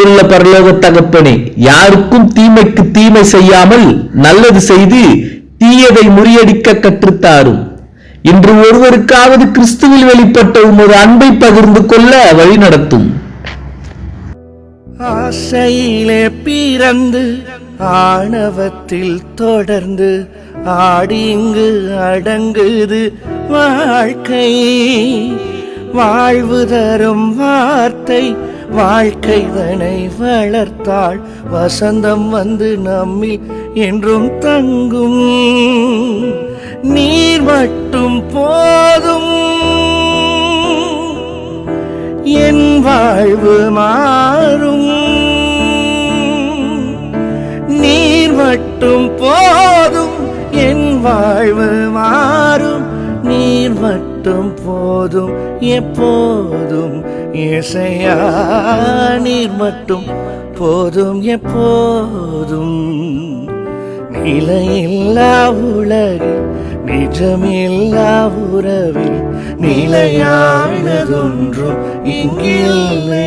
அன்புள்ள பரலோக தகப்பனே யாருக்கும் தீமைக்கு தீமை செய்யாமல் நல்லது செய்து தீயதை முறியடிக்க கற்றுத்தாரும். இன்று ஒருவருக்காவது கிறிஸ்துவில் வெளிப்பட்ட உமது அன்பை பகிர்ந்து கொள்ள வழி நடத்தும். ஆசையிலே பிறந்து ஆணவத்தில் தொடர்ந்து ஆடி இங்கு அடங்குது வாழ்க்கை. வாழ்வு தரும் வார்த்தை வாழ்க்கைதனை வளர்த்தாள் வசந்தம் வந்து நம்மில் என்றும் தங்கும். நீர் மட்டும் போதும். என் வாழ்வு மாறும். நீர் மட்டும் போதும். என் வாழ்வு மாறும். நீர் மட்டும் போதும். எப்போதும் இசையா நீர் மட்டும் போதும் எப்போதும். நிலையில்லா உலகில் நிஜமில்லா உறவில் நிலையானதொன்றும் இங்கில்லை.